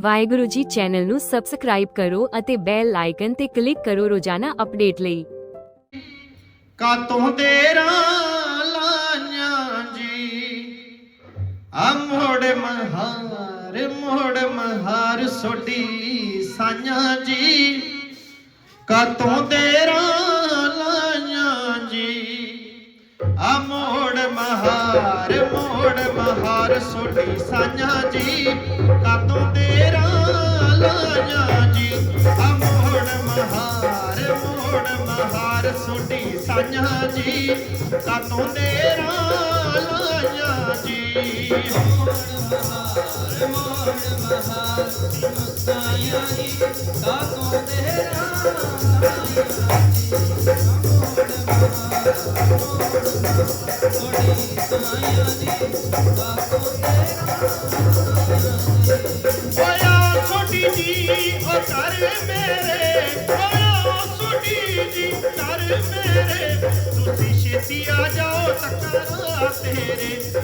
Waheguru ji channel ਨੂੰ subscribe ਕਰੋ ਅਤੇ ਬੈਲ ਆਈਕਨ ਤੇ ਕਲਿੱਕ ਕਰੋ ਰੋਜ਼ਾਨਾ ਅਪਡੇਟ ਲਈ। ਕਾਤੋਂ ਦੇਰਾਂ ਲਾਈਆਂ ਜੀ? ਆ ਮੋੜ ਮਹਾਰ ਮੋੜ ਮਹਾਰ ਸੋਡੀ ਸਾਈਆਂ ਜੀ। ਕਾਤੋਂ ਦੇਰਾਂ ਹਾਰ ਮੋੜ, ਮਹਾਰ ਸੋਡੀ ਸਾਂਝਾ ਜੀ। ਕਾਤੋਂ ਦੇਰਾਂ ਲਾਈਆਂ ਜੀ? ਆ ਮੋੜ, ਮਹਾਰ ਮੋੜ, ਮਹਾਰ ਸੋਡੀ ਸਾਂਝਾ ਜੀ। ਕਾਤੋਂ ਦੇਰਾਂ ਲਾਈਆਂ ਜੀ? ਓਇਆ ਛੋਟੀ ਜੀ ਓ ਕਰ ਮੇਰੇ ਜੀ। ਕਰ ਮੇਰੇ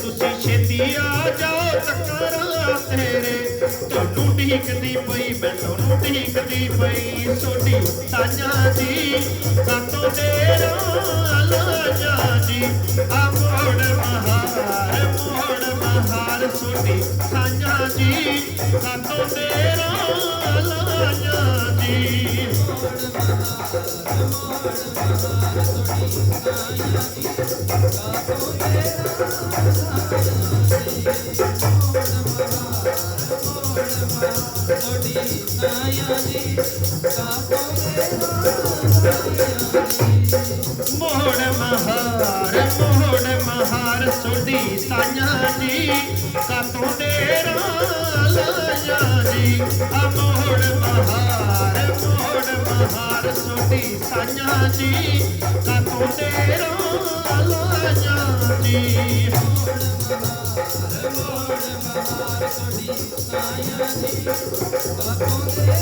ਤੁਸੀਂ ਛੇਤੀ ਆ ਜਾਓ ਟੱਕਰਾਂ ਤੇਰੇ। ਤੁਹਾਨੂੰ ਢੀਕਦੀ ਪਈ ਮੈਂ ਤੁਹਾਨੂੰ ਢੀਕਦੀ ਪਈ। ਛੋਟੀ ਸਾਂਝਾ ਜੀ ਕਾਤੋਂ ਤੇਰਾ ਮਹਾਰ ਛੋਟੀ ਸਾਂਝਾ ਜੀ ਕਾਤੋਂ ਤੇਰਾ ਲਾਜਾ ਜੀ ਮੋੜ ਮਹਾਰ ਮੋੜ ਮਹਾਰ ਸੋਡੀ ਸਾਈਆਂ ਜੀ ਕਾਤੋਂ ਤੇਰਾ ਲਾਇਆ ਜੀ। ਆ ਮੋੜ ਮਹਾਰ ਮੋੜ ਮਹਾਰ ਸੋਡੀ ਸਾਈਆਂ ਜੀ ਕਾਤੋਂ ਤੇਰਾ ਲਾਇਆ ਜੀ। ਲਾਇਆ ਜੀ ਉਹ ਕਾਤੋਂ ਜੀ ਕਾਤੋਂ ਤੇਰਾ